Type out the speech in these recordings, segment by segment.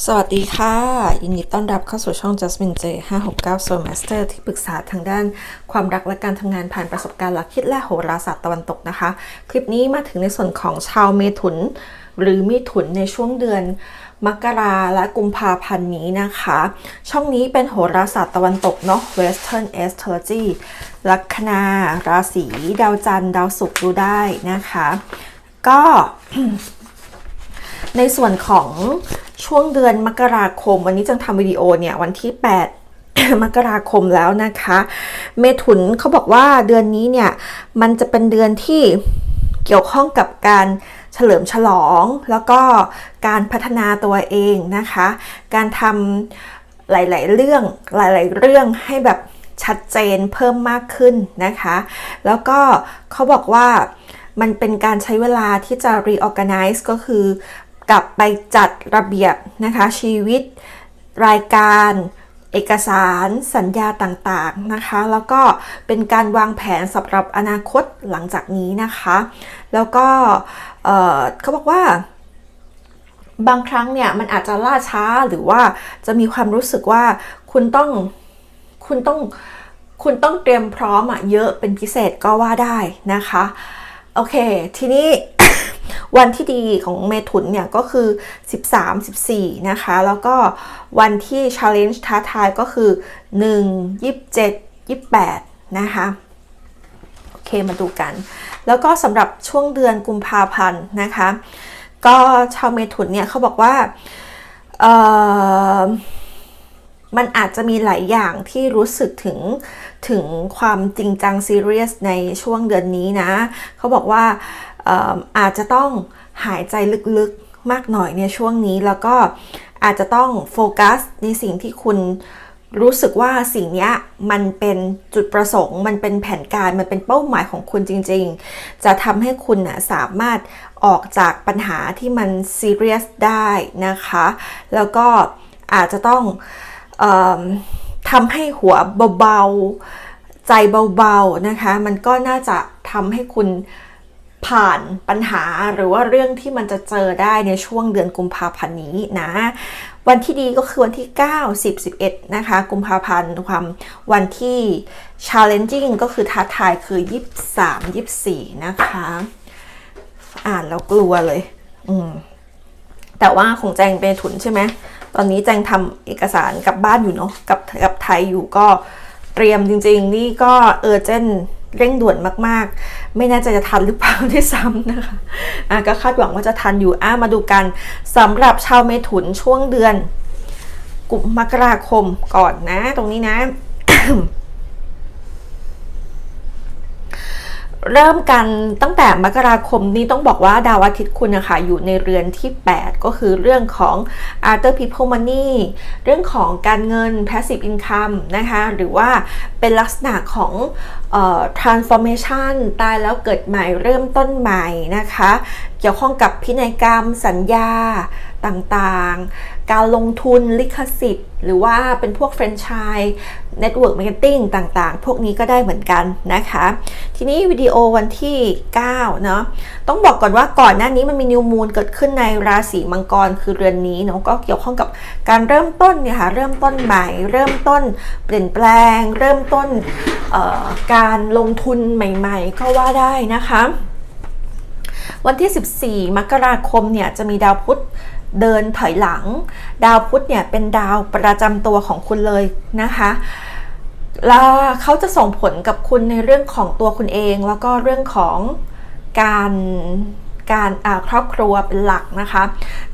สวัสดีค่ะ ยินดีต้อนรับเข้าสู่ช่อง Jasmine J 569 Soul Master ที่ปรึกษาทางด้านความรักและการทำงานผ่านประสบการณ์หลักคิดและโหราศาสตร์ตะวันตกนะคะ คลิปนี้มาถึงในส่วนของชาวเมถุน หรือมิถุนในช่วงเดือนมกราและกุมภาพันธ์นี้นะคะ ช่องนี้เป็นโหราศาสตร์ตะวันตกเนาะ Western Astrology ลัคนา ราศีดาวจันทร์ดาวศุกร์ดูได้นะคะ ก็ในส่วนของ ช่วงเดือนมกราคม วันนี้จังทำวิดีโอเนี่ยวันที่ 8มกราคมแล้วนะคะ เมถุนเขาบอกว่าเดือนนี้เนี่ย มันจะเป็นเดือนที่เกี่ยวข้องกับการเฉลิมฉลอง แล้วก็การพัฒนาตัวเองนะคะ การทำหลาย ๆ เรื่องหลาย ๆ เรื่องให้แบบชัดเจนเพิ่มมากขึ้นนะคะ แล้วก็เขาบอกว่ามันเป็นการใช้เวลาที่จะ reorganize ก็คือ กลับไปจัดระเบียบนะคะชีวิตรายการเอกสารสัญญาต่างๆนะคะ แล้วก็เป็นการวางแผนสำหรับอนาคตหลังจากนี้นะคะ แล้วก็เเขาบอกว่า บางครั้งเนี่ยมันอาจจะล่าช้าหรือว่าจะมีความรู้สึกว่าคุณต้องคุณต้องคุณต้องเตรียมพร้อมอะเยอะเป็นพิเศษก็ว่าได้นะคะ โอเค ทีนี้ วันที่ดีของเมถุนเนี่ยก็คือ 13 14 นะคะ แล้วก็วันที่ challenge ท้าทายก็คือ 1 27 28 นะคะโอเคมาดูกัน แล้วก็สำหรับช่วงเดือนกุมภาพันธ์นะคะ ก็ชาวเมถุนเนี่ยเขาบอกว่าเอ่อมันอาจจะมีหลายอย่างที่รู้สึกถึงถึงความจริงจังซีเรียสในช่วงเดือนนี้นะ เขาบอกว่า อาจจะต้องหายใจลึกๆมากหน่อยในช่วงนี้แล้วก็อาจจะต้องโฟกัสในสิ่งที่คุณรู้สึกว่าสิ่งนี้มันเป็นจุดประสงค์ มันเป็นแผนการมันเป็นเป้าหมายของคุณจริง ๆ จะทำให้คุณนะสามารถออกจากปัญหาที่มันซีเรียสได้นะคะ แล้วก็อาจจะต้องออทำให้หัวเบาๆ ใจเบาๆนะคะ มันก็น่าจะทำให้คุณ ผ่านปัญหาหรือว่าเรื่องที่มันจะเจอได้ในช่วงเดือนกุมภาพันธ์นี้นะ วันที่ดีก็คือวันที่ 9 10 11 นะคะ กุมภาพันธ์ความวันที่ challenging ก็คือท้าทายคือ 23 24 นะคะ อ่านแล้วกลัวเลย อืมแต่ว่าของแจงเป็นถุนใช่ไหมตอนนี้แจงทำเอกสารกับบ้านอยู่เนาะกับกับไทยอยู่ก็เตรียมจริง ๆ นี่ก็เออเจน เร่งด่วนมากๆ ไม่แน่ใจจะทันหรือเปล่าที่ซ้ำนะคะะก็คาดหวังว่าจะทันอยู่อะมาดูกันสำหรับชาวเมถุนช่วงเดือน กุมมกราคมก่อนนะ ตรงนี้นะ เริ่มกันตั้งแต่มกราคมนี้ต้องบอกว่าดาวอาทิตย์คุณนะคะอยู่ในเรือนที่ 8 ก็คือเรื่องของ Other People Money เรื่องของการเงิน Passive Income นะคะหรือว่าเป็นลักษณะของออ transformation ตายแล้วเกิดใหม่เริ่มต้นใหม่นะคะ เกี่ยวข้องกับพินัยกรรมสัญญา ต่างๆ การลงทุนลิขสิทธิ์ หรือว่าเป็นพวกแฟรนไชส์เน็ตเวิร์กมาร์เก็ตติ้งต่างๆ พวกนี้ก็ได้เหมือนกันนะคะ ทีนี้วิดีโอวันที่ 9 เนาะต้องบอกก่อนว่าก่อนหน้านี้มันมีนิวมูนเกิดขึ้นในราศีมังกรคือเรือนนี้เนาะก็เกี่ยวข้องกับการเริ่มต้นเนี่ยค่ะเริ่มต้นใหม่ เริ่มต้นเปลี่ยนแปลง เริ่มต้นการลงทุนใหม่ๆ ก็ว่าได้นะคะวันที่ 14 มกราคมเนี่ยจะมีดาวพุธ เดินถอยหลัง ดาวพุธเนี่ยเป็นดาวประจำตัวของคุณเลยนะคะแล้วเขาจะส่งผลกับคุณในเรื่องของตัวคุณเอง แล้วก็เรื่องของการการครอบครัวเป็นหลักนะคะ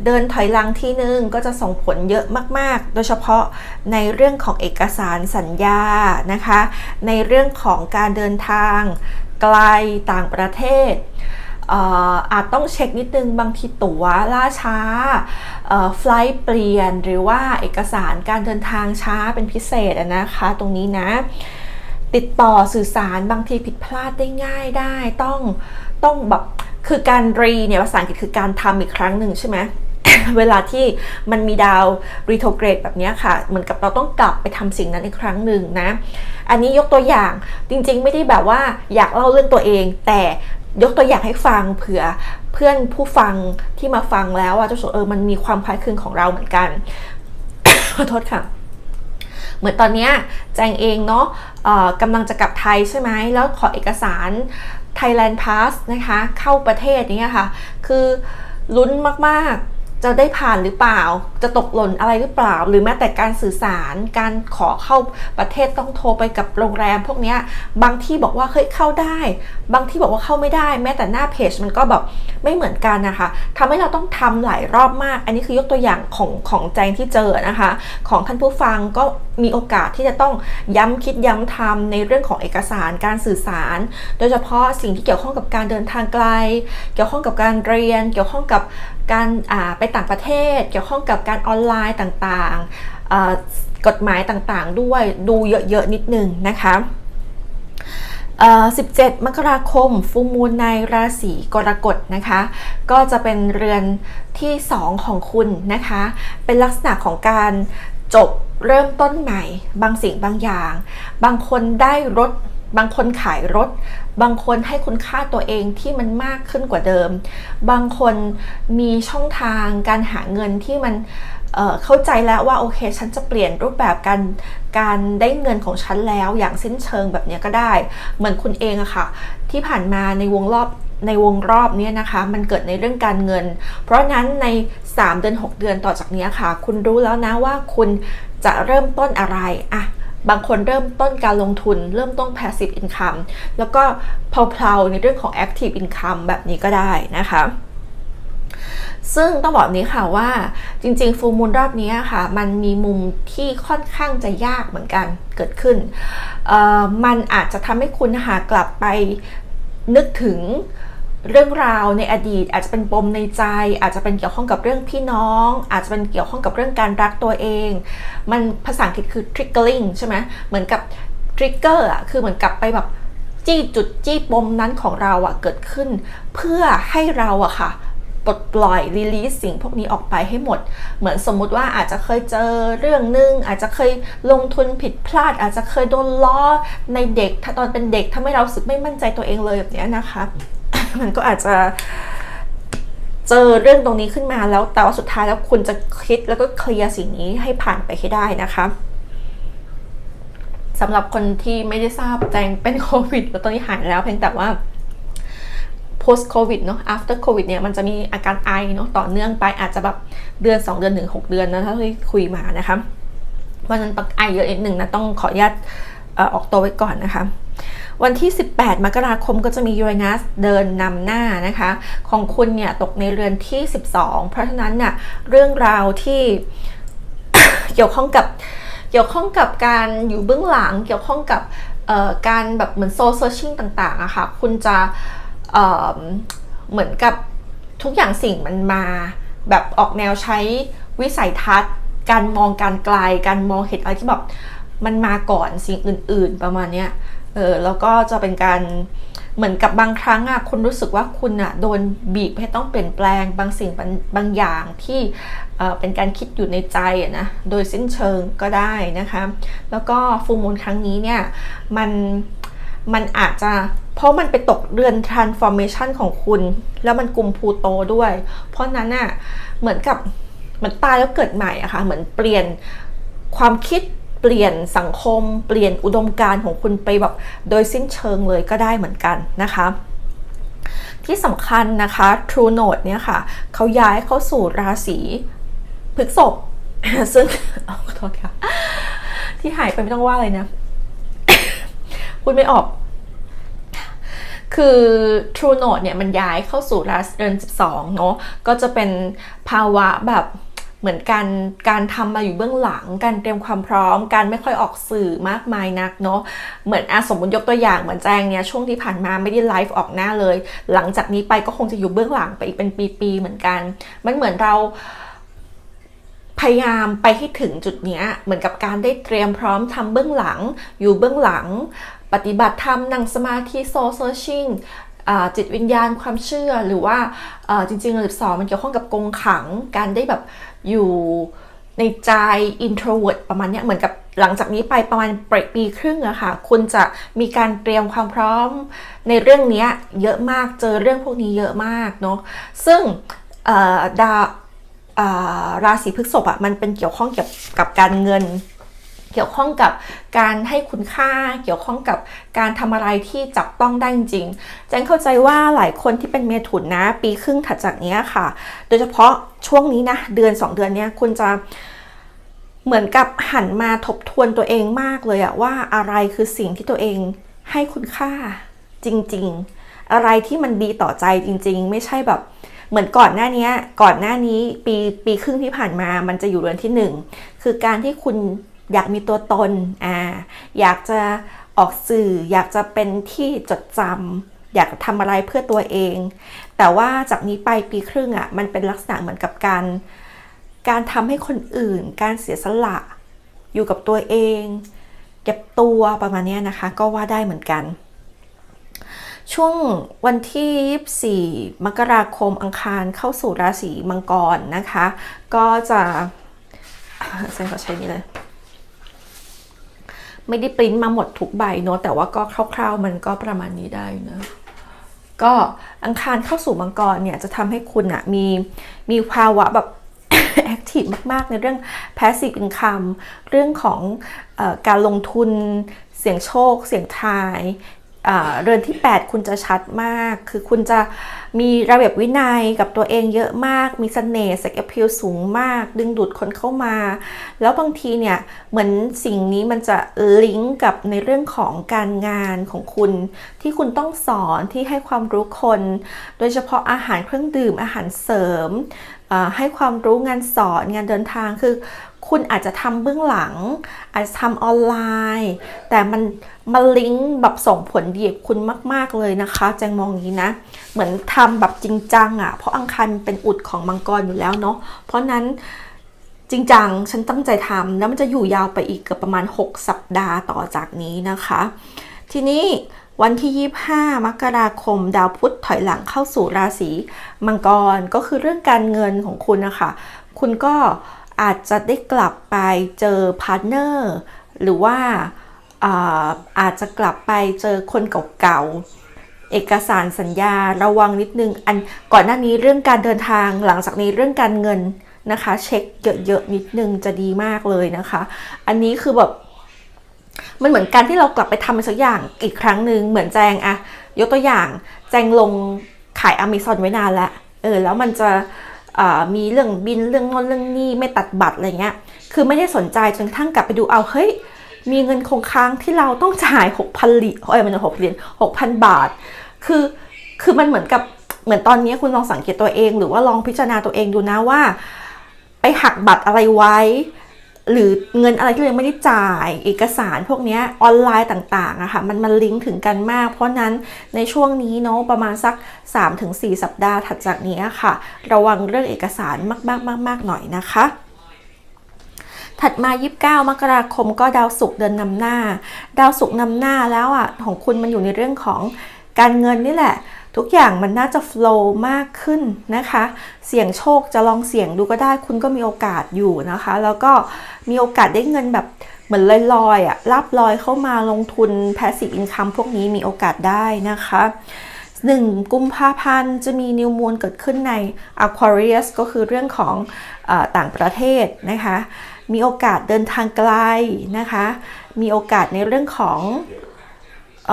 เดินถอยหลังที่นึงก็จะส่งผลเยอะมาก ๆ โดยเฉพาะในเรื่องของเอกสารสัญญานะคะ ในเรื่องของการเดินทางไกลต่างประเทศ อาจต้องเช็คนิดนึงบางทีตั๋วล่าช้าไฟล์เปลี่ยนหรือว่าเอกสารการเดินทางช้าเป็นพิเศษนะคะ ตรงนี้นะ ติดต่อสื่อสารบางทีผิดพลาดได้ง่ายได้ ต้องต้องแบบคือการรีเนี่ยภาษาอังกฤษคือการทำอีกครั้งหนึ่งใช่ไหมเวลาที่มันมีดาวรีโทเกรดแบบนี้ค่ะ เหมือนกับเราต้องกลับไปทำสิ่งนั้นอีกครั้งหนึ่งนะ อันนี้ยกตัวอย่างจริงๆ ไม่ได้แบบว่าอยากเล่าเรื่องตัวเอง แต่ ยกตัวอย่างให้ฟังเผื่อเพื่อนผู้ฟังที่มาฟังแล้วอะจะรู้สึกเออมันมีความคล้ายคลึงของเราเหมือนกันขอโทษค่ะ เหมือนตอนเนี้ยแจงเองเนาะกำลังจะกลับไทยใช่ไหมแล้วขอเอกสาร Thailand Pass นะคะ เข้าประเทศเนี้ยค่ะ คือลุ้นมาก ๆ จะได้ผ่านหรือเปล่า จะตกหล่นอะไรหรือเปล่า หรือแม้แต่การสื่อสาร การขอเข้าประเทศต้องโทรไปกับโรงแรม พวกนี้บางที่บอกว่าเฮ้ยเข้าได้ บางที่บอกว่าเข้าไม่ได้ แม้แต่หน้าเพจมันก็แบบไม่เหมือนกันนะคะทำให้เราต้องทำหลายรอบมาก อันนี้คือยกตัวอย่างของของแจงที่เจอนะคะ ของท่านผู้ฟังก็มีโอกาสที่จะต้องย้ำคิดย้ำทำในเรื่องของเอกสารการสื่อสาร โดยเฉพาะสิ่งที่เกี่ยวข้องกับการเดินทางไกล เกี่ยวข้องกับการเรียน เกี่ยวข้องกับ การไปต่างประเทศ เกี่ยวข้องกับการออนไลน์ต่างๆ กฎหมายต่างๆ ด้วยดูเยอะ ๆ นิดนึงนะคะ17 มกราคมฟูมูลในราศีกรกฎนะคะ ก็จะเป็นเรือนที่ 2 ของคุณนะคะ เป็นลักษณะของการจบเริ่มต้นใหม่ บางสิ่งบางอย่าง บางคนได้รถ บางคนขายรถ บางคนให้คุณค่าตัวเองที่มันมากขึ้นกว่าเดิม บางคนมีช่องทางการหาเงินที่มันเเข้าใจแล้วว่าโอเค ฉันจะเปลี่ยนรูปแบบการการได้เงินของฉันแล้วอย่างสิ้นเชิงแบบนี้ก็ได้ เหมือนคุณเองอะค่ะ ที่ผ่านมาในวงรอบในวงรอบนี้นะคะ มันเกิดในเรื่องการเงิน เพราะนั้นใน 3 เดือน 6 เดือนต่อจากนี้ค่ะ คุณรู้แล้วนะว่าคุณจะเริ่มต้นอะไรอะ บางคนเริ่มต้นการลงทุน เริ่มต้น passive income แล้วก็เพลาๆในเรื่องของ active income แบบนี้ก็ได้นะคะซึ่งต้องบอกนี้ค่ะว่าจริงๆ ฟูมูลรอบนี้ค่ะ มันมีมุมที่ค่อนข้างจะยากเหมือนกันเกิดขึ้น มันอาจจะทำให้คุณหากลับไปนึกถึง เรื่องราวในอดีต อาจจะเป็นปมในใจ อาจจะเป็นเกี่ยวข้องกับเรื่องพี่น้อง อาจจะเป็นเกี่ยวข้องกับเรื่องการรักตัวเอง มันภาษาอังกฤษคือ triggering ใช่ไหมเหมือนกับ trigger อะคือเหมือนกับไปแบบจี้จุดจี้ปมนั้นของเราอะเกิดขึ้น เพื่อให้เราอะค่ะปลดปล่อยรีลีสสิ่งพวกนี้ออกไปให้หมด เหมือนสมมุติว่าอาจจะเคยเจอเรื่องหนึ่งอาจจะเคยลงทุนผิดพลาด อาจจะเคยโดนล้อในเด็ก ถ้าตอนเป็นเด็กทำให้เราสึกไม่มั่นใจตัวเองเลยแบบนี้นะคะ มันก็อาจจะเจอเรื่องตรงนี้ขึ้นมาแล้ว แต่ว่าสุดท้ายแล้วคุณจะคิดแล้วก็เคลียร์สิ่งนี้ให้ผ่านไปให้ได้นะคะสำหรับคนที่ไม่ได้ทราบแจงเป็นโควิดแล้วตอนนี้หายแล้วเพียงแต่ว่า post covid เนาะ after covid เนี่ยมันจะมีอาการไอเนาะต่อเนื่องไปอาจจะแบบเดือน 2 เดือนถึง6เดือนนะถ้าที่คุยมานะคะเพราะนั้นต้องไอเยอะนิดหนึ่งนะต้องขออนุญาตออกตัวไว้ก่อนนะคะ วันที่ 18 มกราคมก็จะมียูเรนัสเดินนำหน้านะคะ ของคุณเนี่ยตกในเรือนที่ 12 เพราะฉะนั้นเนี่ยเรื่องราวที่เกี่ยวข้องกับเกี่ยวข้องกับการอยู่เบื้องหลังเกี่ยวข้องกับการแบบเหมือนโซเชียลต่างๆอะค่ะคุณจะเเหมือนกับทุกอย่างสิ่งมันมาแบบออกแนวใช้วิสัยทัศน์ การมองการไกล การมองเห็นอะไรที่แบบมันมาก่อนสิ่งอื่น ๆ ประมาณเนี้ย เออแล้วก็จะเป็นการเหมือนกับบางครั้งอะคุณรู้สึกว่าคุณอะโดนบีบให้ต้องเปลี่ยนแปลงบางสิ่งบางอย่างที่เป็นการคิดอยู่ในใจนะโดยสิ้นเชิงก็ได้นะคะแล้วก็ฟูมูลครั้งนี้เนี่ยมันมันอาจจะเพราะมันไปตกเรือน transformation ของคุณ แล้วมันกลุ่มพูโตด้วย เพราะนั้นน่ะเหมือนกับเหมือนตายแล้วเกิดใหม่อะคะ่ะเหมือนเปลี่ยนความคิด เปลี่ยนสังคม เปลี่ยนอุดมการณ์ของคุณไปแบบโดยสิ้นเชิงเลยก็ได้เหมือนกันนะคะที่สำคัญนะคะ True Note เนี่ยค่ะ เขาย้ายเข้าสู่ราศีพฤษภซึ่งขอโทษค่ะ ที่หายไปไม่ต้องว่าเลยนะพูดไม่ออก คือ True Note เนี่ยมันย้ายเข้าสู่ราศีเดือน 12 เนาะก็จะเป็นภาวะแบบ เหมือนการการทำมาอยู่เบื้องหลัง การเตรียมความพร้อม การไม่ค่อยออกสื่อมากมายนักเนาะเหมือนอาสมมติยกตัวอย่างเหมือนแจงเนี่ยช่วงที่ผ่านมาไม่ได้ไลฟ์ออกหน้าเลย หลังจากนี้ไปก็คงจะอยู่เบื้องหลังไปอีกเป็นปีๆเหมือนกัน มันเหมือนเราพยายามไปให้ถึงจุดนี้เหมือนกับการได้เตรียมพร้อมทำเบื้องหลัง อยู่เบื้องหลัง ปฏิบัติธรรมนั่งสมาธิโซเซอร์ชิ่งจิตวิญญาณความเชื่อหรือว่าจริงๆเรื่องสองมันเกี่ยวข้องกับกงขังการได้แบบ อยู่ในใจ introvert ประมาณนี้เหมือนกับหลังจากนี้ไปประมาณปีครึ่งอะค่ะ คุณจะมีการเตรียมความพร้อมในเรื่องนี้เยอะมากเจอเรื่องพวกนี้เยอะมากเนาะซึ่งดาวราศีพฤษภอะมันเป็นเกี่ยวข้องเกี่ยวกับการเงิน กี่ยวข้องกับการให้คุณค่าเกี่ยวข้องกับการทำอะไรที่จับต้องได้จริงๆแจงเข้าใจว่าหลายคนที่เป็นเมถุนนะ ปีครึ่งถัดจากเนี้ยค่ะ โดยเฉพาะช่วงนี้นะเดือน 2 เดือนเนี้ยคุณจะเหมือนกับหันมาทบทวนตัวเองมากเลยอะว่าอะไรคือสิ่งที่ตัวเองให้คุณค่าจริง ๆ อะไรที่มันดีต่อใจจริง ๆ ไม่ใช่แบบเหมือนก่อนหน้านี้ก่อนหน้านี้ปีปีครึ่งที่ผ่านมามันจะอยู่เรือนที่หนึ่งคือการที่คุณ อยากมีตัวตนอ่าอยากจะออกสื่อ อยากจะเป็นที่จดจำอยากทำอะไรเพื่อตัวเอง แต่ว่าจากนี้ไปปีครึ่งอะ่ะมันเป็นลักษณะเหมือนกับการ การทำให้คนอื่น การเสียสละ อยู่กับตัวเอง เก็บตัวประมาณนี้นะคะ ก็ว่าได้เหมือนกันช่วงวันที่ 24 มกราคมอังคารเข้าสู่ราศีมังกรนะคะ ก็จะเซนขอใช้นี้เลย ไม่ได้ปริ้นมาหมดทุกใบเนอะแต่ว่าก็คร่าวๆ มันก็ประมาณนี้ได้นะก็อังคารเข้าสู่มังกรเนี่ยจะทำให้คุณอะมีมีภาวะแบบแอคทีฟมาก ๆ ในเรื่อง passive income เรื่องของอการลงทุน เสี่ยงโชค เสี่ยงทาย เรือนที่ 8 คุณจะชัดมาก คือคุณจะมีระเบียบวินัยกับตัวเองเยอะมาก มีเสน่ห์ sex appeal สูงมาก ดึงดูดคนเข้ามา แล้วบางทีเนี่ย เหมือนสิ่งนี้มันจะลิงก์กับในเรื่องของการงานของคุณ ที่คุณต้องสอนที่ให้ความรู้คน โดยเฉพาะอาหารเครื่องดื่มอาหารเสริมให้ความรู้งานสอนงานเดินทางคือ คุณอาจจะทำเบื้องหลัง อาจจะทำออนไลน์ แต่มันมาลิงก์แบบส่งผลดีกับคุณมาก ๆ เลยนะคะแจงมองอย่างนี้นะ เหมือนทำแบบจริงจังอะ่ะ เพราะอังคารเป็นอุดของมังกรอยู่แล้วเนาะ เพราะนั้นจริงจังฉันตั้งใจทำแล้วมันจะอยู่ยาวไปอีกเกือบประมาณ 6 สัปดาห์ต่อจากนี้นะคะ ทีนี้วันที่ 25 มกราคม ดาวพุธถอยหลังเข้าสู่ราศีมังกรก็คือเรื่องการเงินของคุณนะคะ คุณก็ อาจจะได้กลับไปเจอพาร์ทเนอร์หรือว่าอาอาจจะกลับไปเจอคนเก่าๆ เอกสารสัญญาระวังนิดนึง อันก่อนหน้านี้เรื่องการเดินทางหลังจากนี้เรื่องการเงินนะคะ เช็คเยอะๆนิดนึงจะดีมากเลยนะคะ อันนี้คือแบบมันเหมือนการที่เรากลับไปทำอะไรสักอย่างอีกครั้งหนึ่งเหมือนแจงอะยกตัวอย่างแจงลงขายอเมซอนไว้นานแล้วเออแล้วมันจะ มีเรื่องบินเรื่องโน้นเรื่องนี้ไม่ตัดบัตรอะไรเงี้ย คือไม่ได้สนใจจนกระทั่งกลับไปดูเอาเฮ้ยมีเงินคงค้างที่เราต้องจ่าย6,000เหรียญเอ้ยมันหกเหรียญหกพันบาท คือคือมันเหมือนกับเหมือนตอนนี้คุณลองสังเกตตัวเอง หรือว่าลองพิจารณาตัวเองดูนะว่า ไปหักบัตรอะไรไว้ หรือเงินอะไรที่เรายังไม่ได้จ่ายเอกสารพวกนี้ออนไลน์ต่างๆอะค่ะมันมันลิงก์ถึงกันมาก เพราะนั้นในช่วงนี้เนาะประมาณสัก 3-4 สัปดาห์ถัดจากนี้ค่ะ ระวังเรื่องเอกสารมากๆๆๆหน่อยนะคะถัดมา 29 มกราคมก็ดาวศุกร์เดินนำหน้า ดาวศุกร์นำหน้าแล้วอะของคุณมันอยู่ในเรื่องของ การเงินนี่แหละ ทุกอย่างมันน่าจะ flow มากขึ้นนะคะ เสี่ยงโชคจะลองเสี่ยงดูก็ได้ คุณก็มีโอกาสอยู่นะคะ แล้วก็มีโอกาสได้เงินแบบเหมือนลอยๆอะรับลอยเข้ามาลงทุน passive income พวกนี้มีโอกาสได้นะคะ1กุมภาพันธ์จะมีนิวมูลเกิดขึ้นใน Aquarius ก็คือเรื่องของอต่างประเทศนะคะ มีโอกาสเดินทางไกลนะคะ มีโอกาสในเรื่องของ เ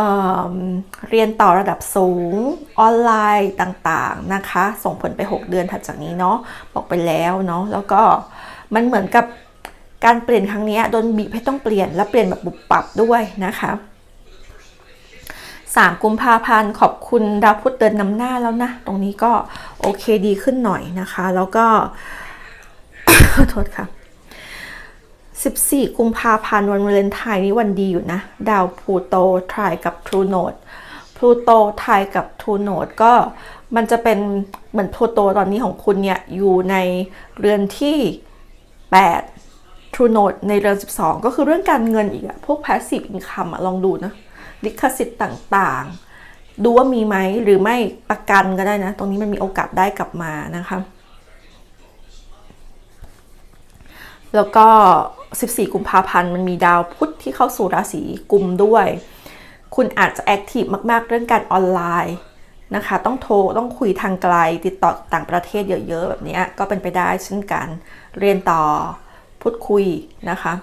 เรียนต่อระดับสูงออนไลน์ต่างๆนะคะ ส่งผลไป 6 เดือนถัดจากนี้เนาะบอกไปแล้วเนาะแล้วก็มันเหมือนกับการเปลี่ยนครั้งนี้โดนบีบให้ต้องเปลี่ยนและเปลี่ยนแบบบุบปรับด้วยนะคะ3กุมภาพันธ์ขอบคุณดาวพุธเดินนำหน้าแล้วนะ ตรงนี้ก็โอเคดีขึ้นหน่อยนะคะ แล้วก็ขอโทษค่ะ 14 กุมภาพันธ์วันวาเลนไทน์นี่วันดีอยู่นะ ดาวพลูโตทายกับทรูโนดพลูโตทายกับทรูโนดก็มันจะเป็นเหมือนพลูโตตอนนี้ของคุณเนี่ย อยู่ในเรือนที่8 True Note ในเรือน 12 ก็คือเรื่องการเงินอีกอะพวก passive income อะลองดูนะลิขสิทธิ์ต่างๆ ดูว่ามีไหมหรือไม่ประกันก็ได้นะ ตรงนี้มันมีโอกาสได้กลับมานะคะ แล้วก็ 14 กุมภาพันธ์มันมีดาวพุธที่เข้าสู่ราศีกุมด้วย คุณอาจจะแอคทีฟมาก ๆ เรื่องการออนไลน์นะคะ ต้องโทร ต้องคุยทางไกล ติดต่อต่างประเทศเยอะ ๆ แบบนี้ก็เป็นไปได้เช่นกัน เรียนต่อ พูดคุยนะคะ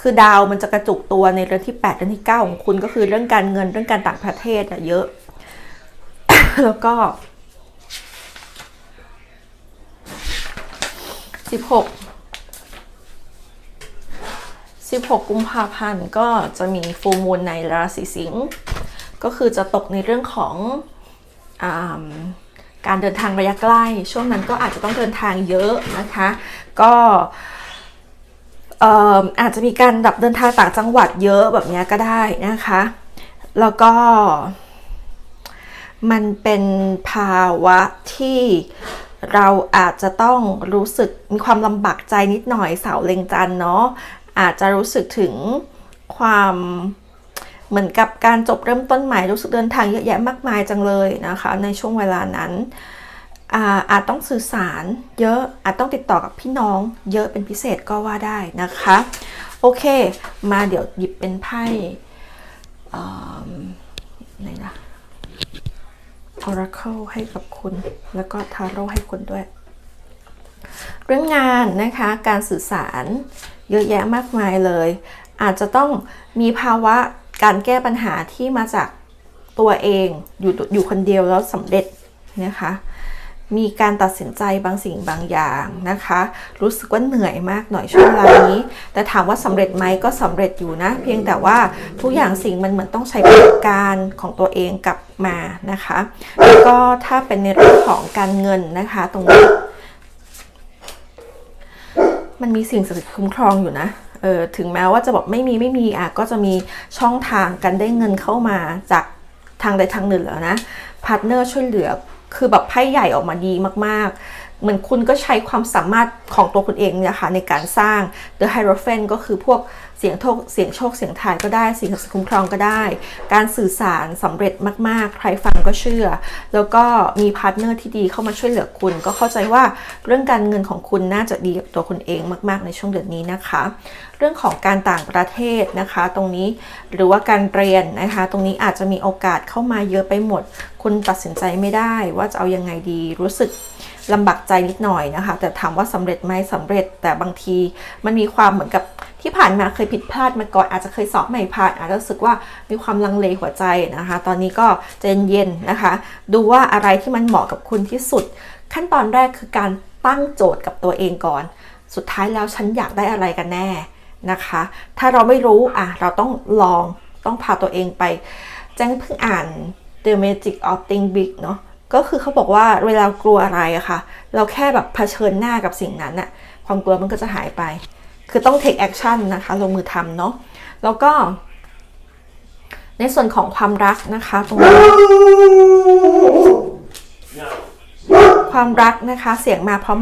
คือดาวมันจะกระจุกตัวในเรือนที่8เรือนที่ 9 ของคุณก็คือเรื่องการเงินเรื่องการต่างประเทศอะเยอะ แล้วก็ 16 16 กุมภาพันธ์ก็จะมีฟูมูลในราศีสิงห์ก็คือจะตกในเรื่องของอการเดินทางระยะใกล้ ช่วงนั้นก็อาจจะต้องเดินทางเยอะนะคะ ก็เอ่ออาจจะมีการดับเดินทางต่างจังหวัดเยอะแบบนี้ก็ได้นะคะ แล้วก็ มันเป็นภาวะที่เราอาจจะต้องรู้สึกมีความลำบากใจนิดหน่อยเสาเล็งจันทร์เนาะ อาจจะรู้สึกถึงความเหมือนกับการจบเริ่มต้นใหม่รู้สึกเดินทางเยอะแยะมากมายจังเลยนะคะในช่วงเวลานั้นอาอาจต้องสื่อสารเยอะอาจต้องติดต่อกับพี่น้อง เยอะเป็นพิเศษก็ว่าได้นะคะ โอเค มาเดี๋ยวหยิบเป็นไพ่ไหนนะ Oracle ให้กับคุณ แล้วก็ Tarot ให้คุณด้วย เรื่องงานนะคะการสื่อสาร เยอะแยะมากมายเลย อาจจะต้องมีภาวะการแก้ปัญหาที่มาจากตัวเองอยู่อยู่คนเดียวแล้วสำเร็จนะคะมีการตัดสินใจบางสิ่งบางอย่างนะคะ รู้สึกว่าเหนื่อยมากหน่อยช่วงเวลานี้ แต่ถามว่าสำเร็จไหมก็สำเร็จอยู่นะ เพียงแต่ว่าทุกอย่างสิ่งมันเหมือนต้องใช้ประสบการณ์ของตัวเองกลับมานะคะ แล้วก็ถ้าเป็นในเรื่องของการเงินนะคะ ตรงนี้ มันมีสิ่งศักดิ์สิทธิ์คุ้มครองอยู่นะเออถึงแม้ว่าจะบอกไม่มีไม่มีอะก็จะมีช่องทางกันได้เงินเข้ามาจากทางใดทางหนึ่งแล้วนะพาร์ทเนอร์ช่วยเหลือคือแบบไพ่ใหญ่ออกมาดีมากๆ เหมือนคุณก็ใช้ความสามารถของตัวคุณเองเนี่ยค่ะในการสร้าง The Hierophant ก็คือพวก เสียงโชคเสียงโชคเสียงทายก็ได้สิ่งศักดิ์สิทธิ์คุ้มครองก็ได้ การสื่อสารสำเร็จมาก ๆ ใครฟังก็เชื่อ แล้วก็มีพาร์ทเนอร์ที่ดีเข้ามาช่วยเหลือคุณ ก็เข้าใจว่าเรื่องการเงินของคุณน่าจะดีกับตัวคุณเองมาก ๆ ในช่วงเดือนนี้นะคะ เรื่องของการต่างประเทศนะคะ ตรงนี้หรือว่าการเรียนนะคะ ตรงนี้อาจจะมีโอกาสเข้ามาเยอะไปหมด คุณตัดสินใจไม่ได้ว่าจะเอายังไงดีรู้สึกลำบากใจนิดหน่อยนะคะ แต่ถามว่าสำเร็จไหมสำเร็จแต่บางทีมันมีความเหมือนกับ ที่ผ่านมาเคยผิดพลาดมาก่อนอาจจะเคยสอบไม่ผ่าน อาจจะรู้สึกว่ามีความลังเลหัวใจนะคะ ตอนนี้ก็ใจเย็นๆนะคะ ดูว่าอะไรที่มันเหมาะกับคุณที่สุด ขั้นตอนแรกคือการตั้งโจทย์กับตัวเองก่อน สุดท้ายแล้วฉันอยากได้อะไรกันแน่นะคะ ถ้าเราไม่รู้อะเราต้องลองต้องพาตัวเองไปแจ้งเพิ่งอ่าน The Magic of Think Big เนาะก็คือเขาบอกว่าเวลากลัวอะไรอะค่ะ เราแค่แบบเผชิญหน้ากับสิ่งนั้นอะความกลัวมันก็จะหายไป คือต้อง take action นะคะ ลงมือทำเนาะแล้วก็ ในส่วนของความรักนะคะตรงนี้ความรักนะคะ เสียงมาพร้อม